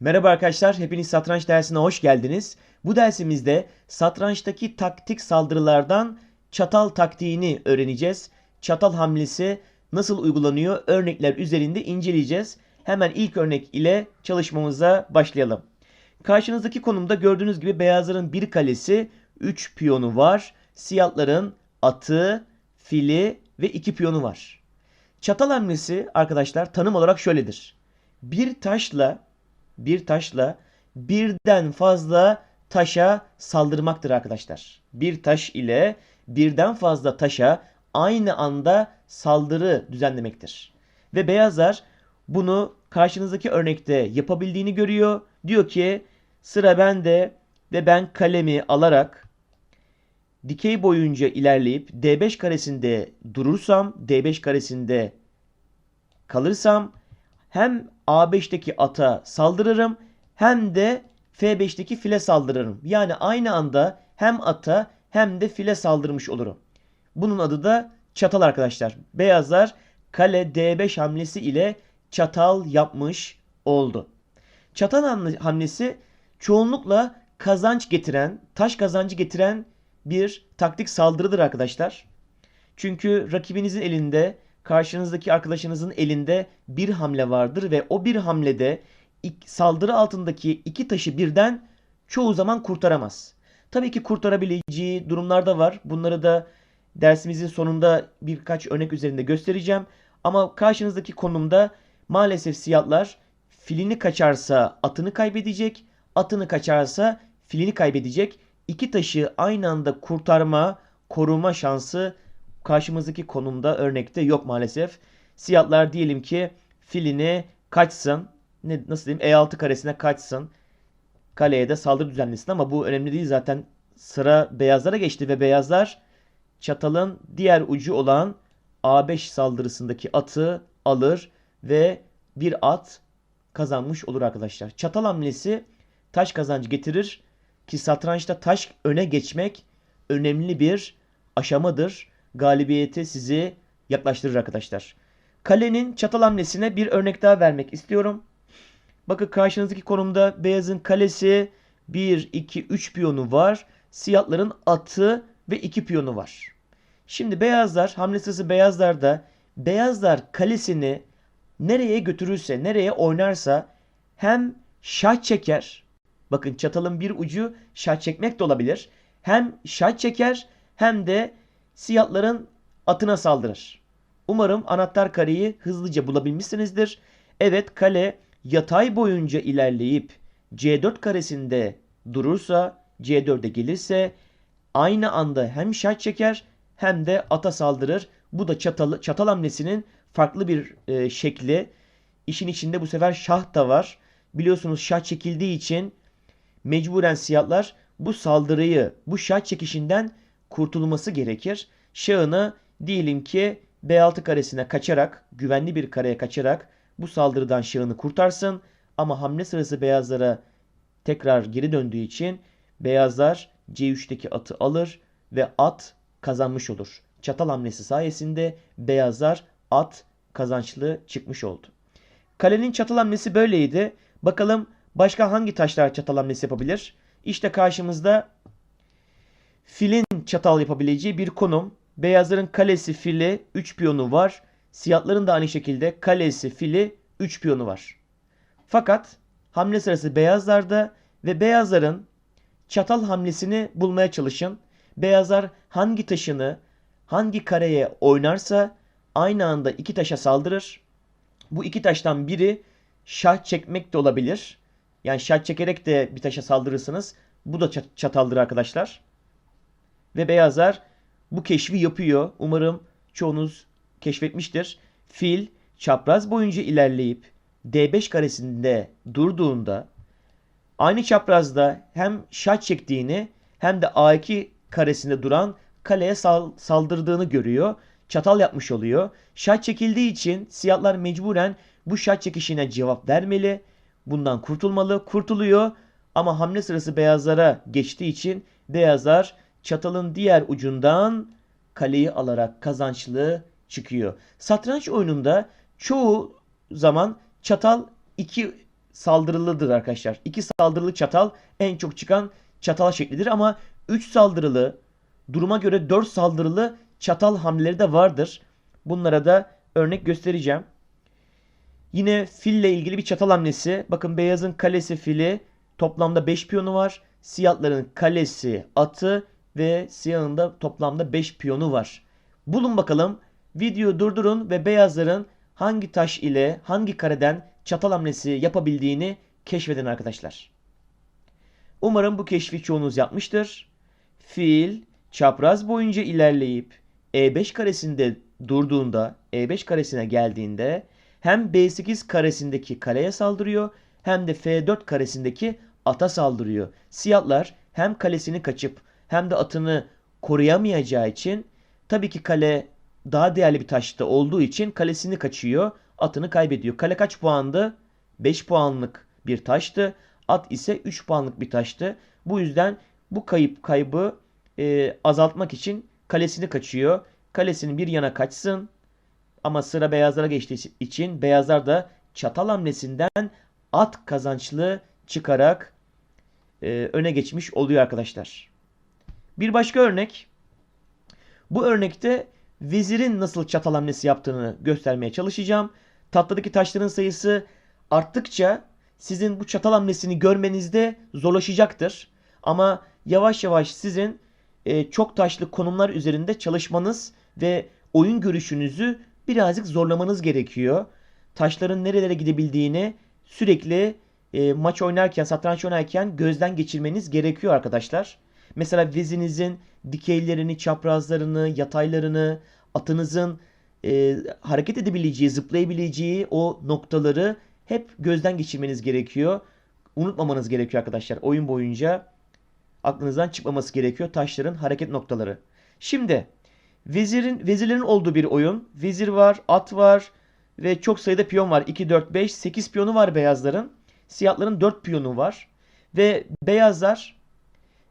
Merhaba arkadaşlar, hepiniz satranç dersine hoş geldiniz. Bu dersimizde satrançtaki taktik saldırılardan çatal taktiğini öğreneceğiz. Çatal hamlesi nasıl uygulanıyor örnekler üzerinde inceleyeceğiz. Hemen ilk örnek ile çalışmamıza başlayalım. Karşınızdaki konumda gördüğünüz gibi beyazların bir kalesi, 3 piyonu var. Siyahların atı, fili ve 2 piyonu var. Çatal hamlesi arkadaşlar tanım olarak şöyledir. Bir taşla bir taşla birden fazla taşa saldırmaktır arkadaşlar. Bir taş ile birden fazla taşa aynı anda saldırı düzenlemektir. Ve beyazlar bunu karşınızdaki örnekte yapabildiğini görüyor. Diyor ki sıra bende ve ben kalemi alarak dikey boyunca ilerleyip D5 karesinde durursam, D5 karesinde kalırsam hem A5'teki ata saldırırım hem de F5'teki file saldırırım. Yani aynı anda hem ata hem de file saldırmış olurum. Bunun adı da çatal arkadaşlar. Beyazlar kale D5 hamlesi ile çatal yapmış oldu. Çatal hamlesi çoğunlukla kazanç getiren, taş kazancı getiren bir taktik saldırıdır arkadaşlar. Çünkü rakibinizin elinde karşınızdaki arkadaşınızın elinde bir hamle vardır ve o bir hamlede saldırı altındaki iki taşı birden çoğu zaman kurtaramaz. Tabii ki kurtarabileceği durumlar da var. Bunları da dersimizin sonunda birkaç örnek üzerinde göstereceğim. Ama karşınızdaki konumda maalesef siyahlar filini kaçarsa atını kaybedecek, atını kaçarsa filini kaybedecek. İki taşı aynı anda kurtarma, koruma şansı karşımızdaki konumda örnekte yok maalesef. Siyahlar diyelim ki filini kaçsın. Ne, nasıl diyeyim? E6 karesine kaçsın. Kaleye de saldırı düzenlesin ama bu önemli değil zaten. Sıra beyazlara geçti ve beyazlar çatalın diğer ucu olan A5 saldırısındaki atı alır ve bir at kazanmış olur arkadaşlar. Çatal hamlesi taş kazancı getirir ki satrançta taş öne geçmek önemli bir aşamadır galibiyete sizi yaklaştırır arkadaşlar. Kalenin çatal hamlesine bir örnek daha vermek istiyorum. Bakın karşınızdaki konumda beyazın kalesi 1, 2, 3 piyonu var. Siyahların atı ve 2 piyonu var. Şimdi beyazlar hamle sırası beyazlarda beyazlar kalesini nereye götürürse, nereye oynarsa hem şah çeker. Bakın çatalın bir ucu şah çekmek de olabilir. Hem şah çeker hem de siyahların atına saldırır. Umarım anahtar kareyi hızlıca bulabilmişsinizdir. Evet kale yatay boyunca ilerleyip C4 karesinde durursa, C4'e gelirse aynı anda hem şah çeker hem de ata saldırır. Bu da çatal, çatal hamlesinin farklı bir e, şekli. İşin içinde bu sefer şah da var. Biliyorsunuz şah çekildiği için mecburen siyahlar bu saldırıyı, bu şah çekişinden kurtulması gerekir. Şahını diyelim ki B6 karesine kaçarak, güvenli bir kareye kaçarak bu saldırıdan şahını kurtarsın. Ama hamle sırası beyazlara tekrar geri döndüğü için beyazlar C3'teki atı alır ve at kazanmış olur. Çatal hamlesi sayesinde beyazlar at kazançlı çıkmış oldu. Kalenin çatal hamlesi böyleydi. Bakalım başka hangi taşlar çatal hamlesi yapabilir? İşte karşımızda filin çatal yapabileceği bir konum. Beyazların kalesi, fili, 3 piyonu var. Siyahların da aynı şekilde kalesi, fili, 3 piyonu var. Fakat hamle sırası beyazlarda ve beyazların çatal hamlesini bulmaya çalışın. Beyazlar hangi taşını hangi kareye oynarsa aynı anda iki taşa saldırır. Bu iki taştan biri şah çekmek de olabilir. Yani şah çekerek de bir taşa saldırırsınız. Bu da çataldır arkadaşlar. Ve beyazlar bu keşfi yapıyor. Umarım çoğunuz keşfetmiştir. Fil çapraz boyunca ilerleyip D5 karesinde durduğunda aynı çaprazda hem şah çektiğini hem de A2 karesinde duran kaleye sal saldırdığını görüyor. Çatal yapmış oluyor. Şah çekildiği için siyahlar mecburen bu şah çekişine cevap vermeli. Bundan kurtulmalı. Kurtuluyor ama hamle sırası beyazlara geçtiği için beyazlar çatalın diğer ucundan kaleyi alarak kazançlı çıkıyor. Satranç oyununda çoğu zaman çatal iki saldırılıdır arkadaşlar. 2 saldırılı çatal en çok çıkan çatal şeklidir ama 3 saldırılı duruma göre 4 saldırılı çatal hamleleri de vardır. Bunlara da örnek göstereceğim. Yine fille ilgili bir çatal hamlesi. Bakın beyazın kalesi fili toplamda 5 piyonu var. Siyahların kalesi atı ve siyahın da toplamda 5 piyonu var. Bulun bakalım. Videoyu durdurun ve beyazların hangi taş ile hangi kareden çatal hamlesi yapabildiğini keşfedin arkadaşlar. Umarım bu keşfi çoğunuz yapmıştır. Fil çapraz boyunca ilerleyip E5 karesinde durduğunda, E5 karesine geldiğinde hem B8 karesindeki kaleye saldırıyor hem de F4 karesindeki ata saldırıyor. Siyahlar hem kalesini kaçıp hem de atını koruyamayacağı için tabii ki kale daha değerli bir taşta olduğu için kalesini kaçıyor, atını kaybediyor. Kale kaç puandı? 5 puanlık bir taştı. At ise 3 puanlık bir taştı. Bu yüzden bu kayıp kaybı e, azaltmak için kalesini kaçıyor. Kalesini bir yana kaçsın. Ama sıra beyazlara geçtiği için beyazlar da çatal hamlesinden at kazançlı çıkarak e, öne geçmiş oluyor arkadaşlar. Bir başka örnek. Bu örnekte vezirin nasıl çatal hamlesi yaptığını göstermeye çalışacağım. Tatlıdaki taşların sayısı arttıkça sizin bu çatal hamlesini görmenizde zorlaşacaktır. Ama yavaş yavaş sizin e, çok taşlı konumlar üzerinde çalışmanız ve oyun görüşünüzü birazcık zorlamanız gerekiyor. Taşların nerelere gidebildiğini sürekli e, maç oynarken, satranç oynarken gözden geçirmeniz gerekiyor arkadaşlar. Mesela vezinizin dikeylerini, çaprazlarını, yataylarını, atınızın e, hareket edebileceği, zıplayabileceği o noktaları hep gözden geçirmeniz gerekiyor. Unutmamanız gerekiyor arkadaşlar. Oyun boyunca aklınızdan çıkmaması gerekiyor taşların hareket noktaları. Şimdi vezirin vezirlerin olduğu bir oyun. Vezir var, at var ve çok sayıda piyon var. 2 4 5 8 piyonu var beyazların. Siyahların 4 piyonu var. Ve beyazlar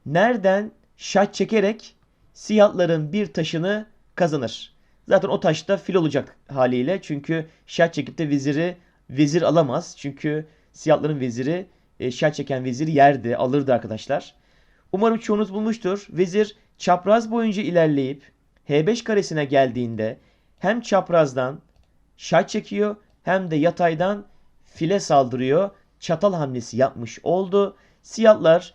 nereden şah çekerek siyahların bir taşını kazanır. Zaten o taşta fil olacak haliyle. Çünkü şah çekip de veziri vezir alamaz. Çünkü siyahların veziri e, şah çeken vezir yerdi, alırdı arkadaşlar. Umarım çoğunuz bulmuştur. Vezir çapraz boyunca ilerleyip H5 karesine geldiğinde hem çaprazdan şah çekiyor hem de yataydan file saldırıyor. Çatal hamlesi yapmış oldu. Siyahlar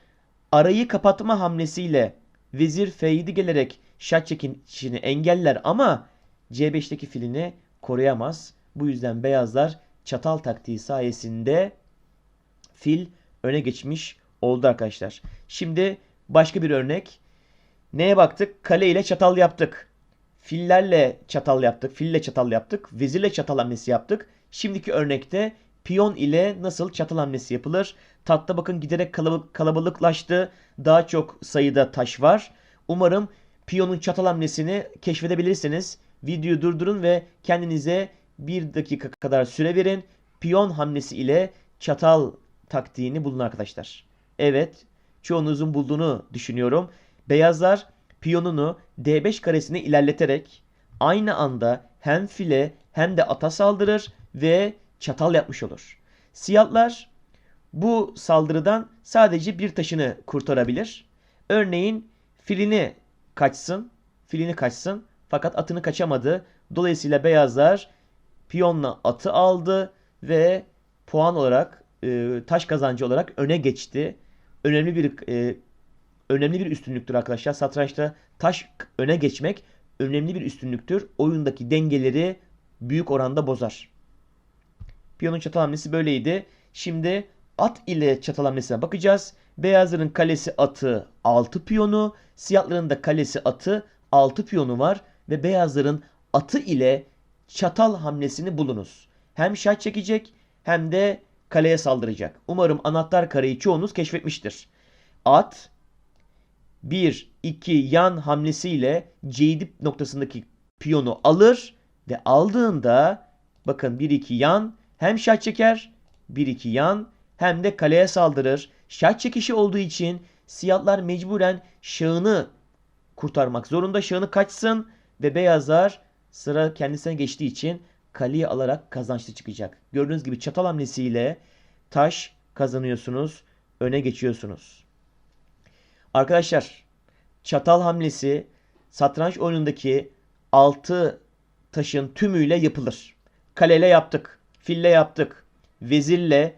arayı kapatma hamlesiyle vezir F7 gelerek şah çekişini engeller ama C5'teki filini koruyamaz. Bu yüzden beyazlar çatal taktiği sayesinde fil öne geçmiş oldu arkadaşlar. Şimdi başka bir örnek. Neye baktık? Kale ile çatal yaptık. Fillerle çatal yaptık. Fille çatal yaptık. Vezirle çatal hamlesi yaptık. Şimdiki örnekte piyon ile nasıl çatal hamlesi yapılır? Tatta bakın giderek kalabalıklaştı. Daha çok sayıda taş var. Umarım piyonun çatal hamlesini keşfedebilirsiniz. Videoyu durdurun ve kendinize bir dakika kadar süre verin. Piyon hamlesi ile çatal taktiğini bulun arkadaşlar. Evet, çoğunuzun bulduğunu düşünüyorum. Beyazlar piyonunu D5 karesine ilerleterek aynı anda hem file hem de ata saldırır ve çatal yapmış olur. Siyahlar bu saldırıdan sadece bir taşını kurtarabilir. Örneğin filini kaçsın, filini kaçsın fakat atını kaçamadı. Dolayısıyla beyazlar piyonla atı aldı ve puan olarak e, taş kazancı olarak öne geçti. Önemli bir e, önemli bir üstünlüktür arkadaşlar. Satrançta taş öne geçmek önemli bir üstünlüktür. Oyundaki dengeleri büyük oranda bozar. Piyonun çatal hamlesi böyleydi. Şimdi at ile çatal hamlesine bakacağız. Beyazların kalesi atı 6 piyonu, siyahların da kalesi atı 6 piyonu var ve beyazların atı ile çatal hamlesini bulunuz. Hem şah çekecek hem de kaleye saldıracak. Umarım anahtar kareyi çoğunuz keşfetmiştir. At 1 2 yan hamlesiyle C dip noktasındaki piyonu alır ve aldığında bakın 1 2 yan hem şah çeker 1 2 yan hem de kaleye saldırır. Şah çekişi olduğu için siyahlar mecburen şahını kurtarmak zorunda. Şahını kaçsın ve beyazlar sıra kendisine geçtiği için kaleyi alarak kazançlı çıkacak. Gördüğünüz gibi çatal hamlesiyle taş kazanıyorsunuz. Öne geçiyorsunuz. Arkadaşlar çatal hamlesi satranç oyunundaki 6 taşın tümüyle yapılır. Kaleyle yaptık. Fille yaptık. Vezirle,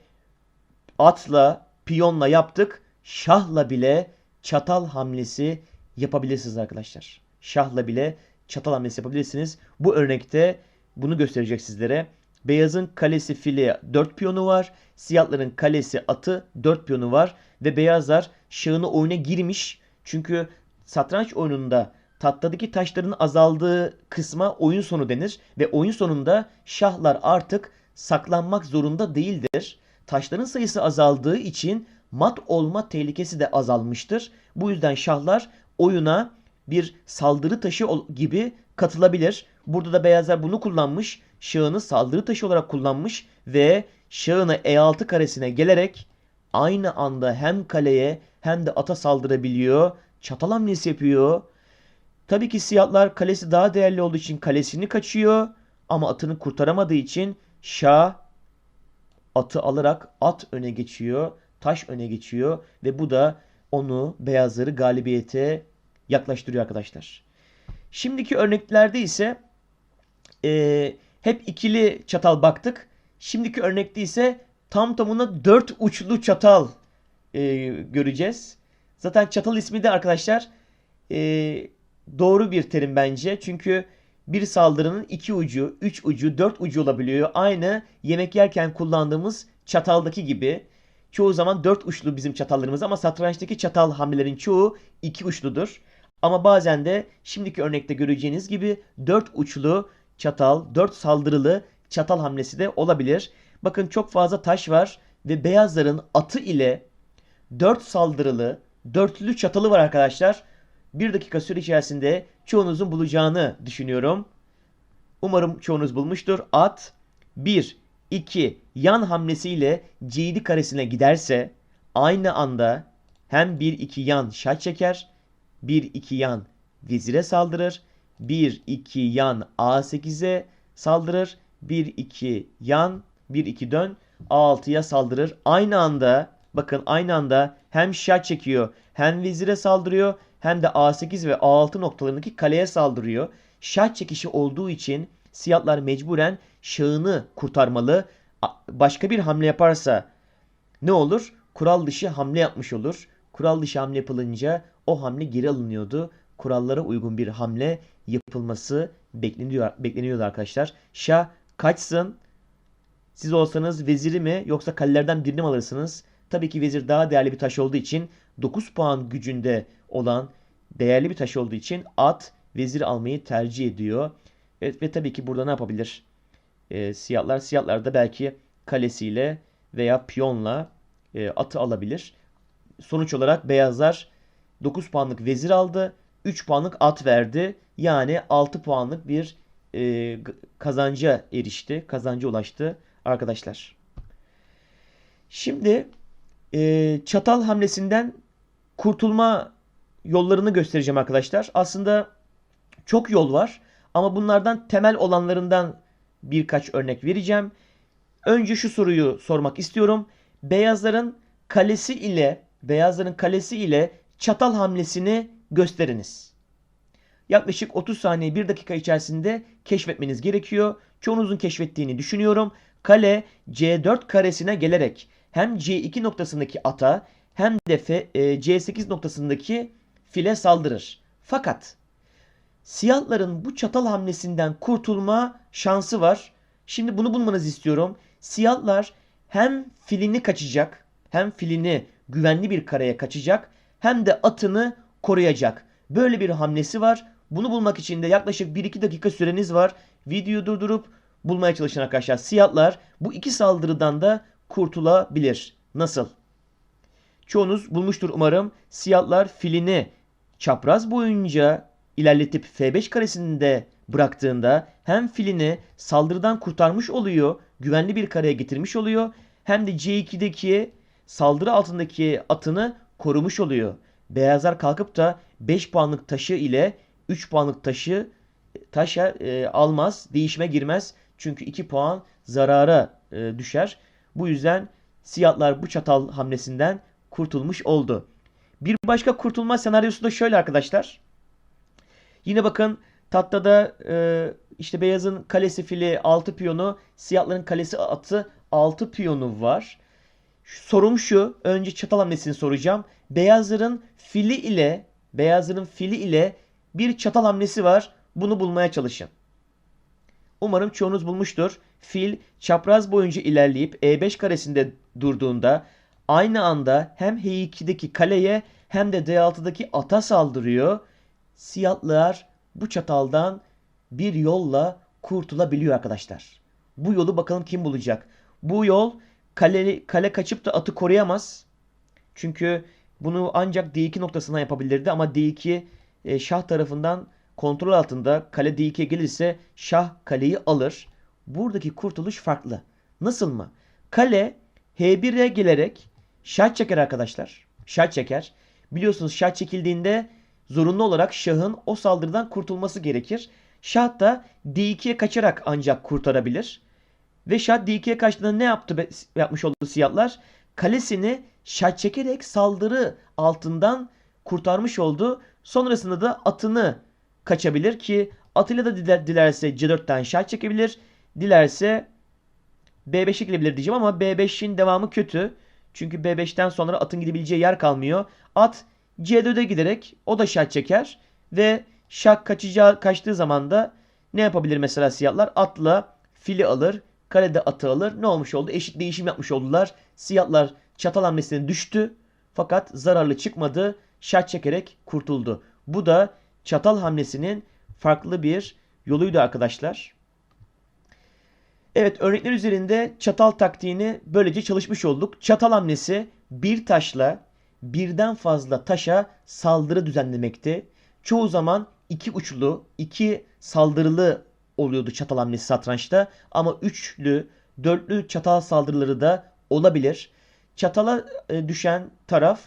atla, piyonla yaptık. Şahla bile çatal hamlesi yapabilirsiniz arkadaşlar. Şahla bile çatal hamlesi yapabilirsiniz. Bu örnekte bunu gösterecek sizlere. Beyazın kalesi file 4 piyonu var. Siyahların kalesi atı 4 piyonu var. Ve beyazlar şahını oyuna girmiş. Çünkü satranç oyununda tahtadaki taşların azaldığı kısma oyun sonu denir. Ve oyun sonunda şahlar artık saklanmak zorunda değildir. Taşların sayısı azaldığı için mat olma tehlikesi de azalmıştır. Bu yüzden şahlar oyuna bir saldırı taşı gibi katılabilir. Burada da beyazlar bunu kullanmış. Şahını saldırı taşı olarak kullanmış ve şahını E6 karesine gelerek aynı anda hem kaleye hem de ata saldırabiliyor. Çatal hamlesi yapıyor. Tabii ki siyahlar kalesi daha değerli olduğu için kalesini kaçıyor. Ama atını kurtaramadığı için şah atı alarak at öne geçiyor. Taş öne geçiyor. Ve bu da onu beyazları galibiyete yaklaştırıyor arkadaşlar. Şimdiki örneklerde ise e, hep ikili çatal baktık. Şimdiki örnekte ise tam tamına dört uçlu çatal e, göreceğiz. Zaten çatal ismi de arkadaşlar e, doğru bir terim bence. Çünkü bir saldırının iki ucu, üç ucu, dört ucu olabiliyor. Aynı yemek yerken kullandığımız çataldaki gibi. Çoğu zaman dört uçlu bizim çatallarımız ama satrançtaki çatal hamlelerin çoğu iki uçludur. Ama bazen de şimdiki örnekte göreceğiniz gibi dört uçlu çatal, dört saldırılı çatal hamlesi de olabilir. Bakın çok fazla taş var ve beyazların atı ile dört saldırılı, dörtlü çatalı var arkadaşlar. Bir dakika süre içerisinde çoğunuzun bulacağını düşünüyorum. Umarım çoğunuz bulmuştur. At 1, 2 yan hamlesiyle C7 karesine giderse aynı anda hem 1-2 yan şah çeker 1-2 yan vezire saldırır. 1-2 yan A8'e saldırır. 1-2 yan 1-2 dön A6'ya saldırır. Aynı anda bakın aynı anda hem şah çekiyor hem vezire saldırıyor hem de A8 ve A6 noktalarındaki kaleye saldırıyor. Şah çekişi olduğu için siyahlar mecburen şahını kurtarmalı. Başka bir hamle yaparsa ne olur? Kural dışı hamle yapmış olur. Kural dışı hamle yapılınca o hamle geri alınıyordu. Kurallara uygun bir hamle yapılması bekleniyor, bekleniyordu arkadaşlar. Şah kaçsın? Siz olsanız veziri mi yoksa kalelerden birini mi alırsınız? Tabii ki vezir daha değerli bir taş olduğu için 9 puan gücünde olan değerli bir taş olduğu için at vezir almayı tercih ediyor. Evet ve tabii ki burada ne yapabilir? E, siyahlar siyahlar da belki kalesiyle veya piyonla e, atı alabilir. Sonuç olarak beyazlar 9 puanlık vezir aldı. 3 puanlık at verdi. Yani 6 puanlık bir e, kazanca erişti. Kazanca ulaştı arkadaşlar. Şimdi e, çatal hamlesinden kurtulma yollarını göstereceğim arkadaşlar. Aslında çok yol var. Ama bunlardan temel olanlarından birkaç örnek vereceğim. Önce şu soruyu sormak istiyorum. Beyazların kalesi ile beyazların kalesi ile çatal hamlesini gösteriniz. Yaklaşık 30 saniye 1 dakika içerisinde keşfetmeniz gerekiyor. Çoğunuzun keşfettiğini düşünüyorum. Kale C4 karesine gelerek hem C2 noktasındaki ata hem de F, e, C8 noktasındaki file saldırır. Fakat siyahların bu çatal hamlesinden kurtulma şansı var. Şimdi bunu bulmanızı istiyorum. Siyahlar hem filini kaçacak hem filini güvenli bir kareye kaçacak hem de atını koruyacak. Böyle bir hamlesi var. Bunu bulmak için de yaklaşık 1-2 dakika süreniz var. Videoyu durdurup bulmaya çalışın arkadaşlar. Siyahlar bu iki saldırıdan da kurtulabilir. Nasıl? Çoğunuz bulmuştur umarım. Siyahlar filini çapraz boyunca ilerletip F5 karesinde bıraktığında hem filini saldırıdan kurtarmış oluyor, güvenli bir kareye getirmiş oluyor hem de C2'deki saldırı altındaki atını korumuş oluyor. Beyazlar kalkıp da 5 puanlık taşı ile 3 puanlık taşı taşa e, almaz, değişime girmez. Çünkü 2 puan zarara e, düşer. Bu yüzden siyahlar bu çatal hamlesinden kurtulmuş oldu. Bir başka kurtulma senaryosu da şöyle arkadaşlar. Yine bakın tahtada e, işte beyazın kalesi fili 6 piyonu, siyahların kalesi atı 6 piyonu var. Sorum şu. Önce çatal hamlesini soracağım. Beyazların fili ile beyazların fili ile bir çatal hamlesi var. Bunu bulmaya çalışın. Umarım çoğunuz bulmuştur. Fil çapraz boyunca ilerleyip E5 karesinde durduğunda aynı anda hem H2'deki kaleye hem de D6'daki ata saldırıyor. Siyahlar bu çataldan bir yolla kurtulabiliyor arkadaşlar. Bu yolu bakalım kim bulacak. Bu yol kale, kale kaçıp da atı koruyamaz. Çünkü bunu ancak D2 noktasına yapabilirdi ama D2 e, şah tarafından kontrol altında. Kale D2'ye gelirse şah kaleyi alır. Buradaki kurtuluş farklı. Nasıl mı? Kale H1'e gelerek şah çeker arkadaşlar. Şah çeker. Biliyorsunuz şah çekildiğinde zorunlu olarak şahın o saldırıdan kurtulması gerekir. Şah da D2'ye kaçarak ancak kurtarabilir. Ve şah D2'ye kaçtığında ne yaptı yapmış oldu siyahlar? Kalesini şah çekerek saldırı altından kurtarmış oldu. Sonrasında da atını kaçabilir ki atıyla da diler, dilerse C4'ten şah çekebilir. Dilerse B5'e girebilir diyeceğim ama B5'in devamı kötü. Çünkü B5'ten sonra atın gidebileceği yer kalmıyor. At C4'e giderek o da şah çeker ve şah kaçacağı kaçtığı zaman da ne yapabilir mesela siyahlar? Atla fili alır, kalede atı alır. Ne olmuş oldu? Eşit değişim yapmış oldular. Siyahlar çatal hamlesine düştü fakat zararlı çıkmadı. Şah çekerek kurtuldu. Bu da çatal hamlesinin farklı bir yoluydu arkadaşlar. Evet örnekler üzerinde çatal taktiğini böylece çalışmış olduk. Çatal hamlesi bir taşla birden fazla taşa saldırı düzenlemekti. Çoğu zaman iki uçlu, iki saldırılı oluyordu çatal hamlesi satrançta. Ama üçlü, dörtlü çatal saldırıları da olabilir. Çatala e, düşen taraf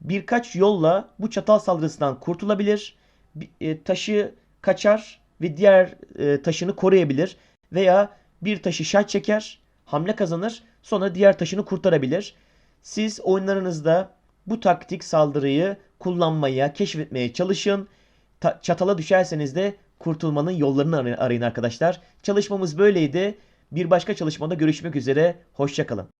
birkaç yolla bu çatal saldırısından kurtulabilir. Bi- e, Taşı kaçar ve diğer e, taşını koruyabilir. Veya bir taşı şah çeker, hamle kazanır, sonra diğer taşını kurtarabilir. Siz oyunlarınızda bu taktik saldırıyı kullanmaya, keşfetmeye çalışın. Ta- çatala düşerseniz de kurtulmanın yollarını arayın arkadaşlar. Çalışmamız böyleydi. Bir başka çalışmada görüşmek üzere. Hoşçakalın.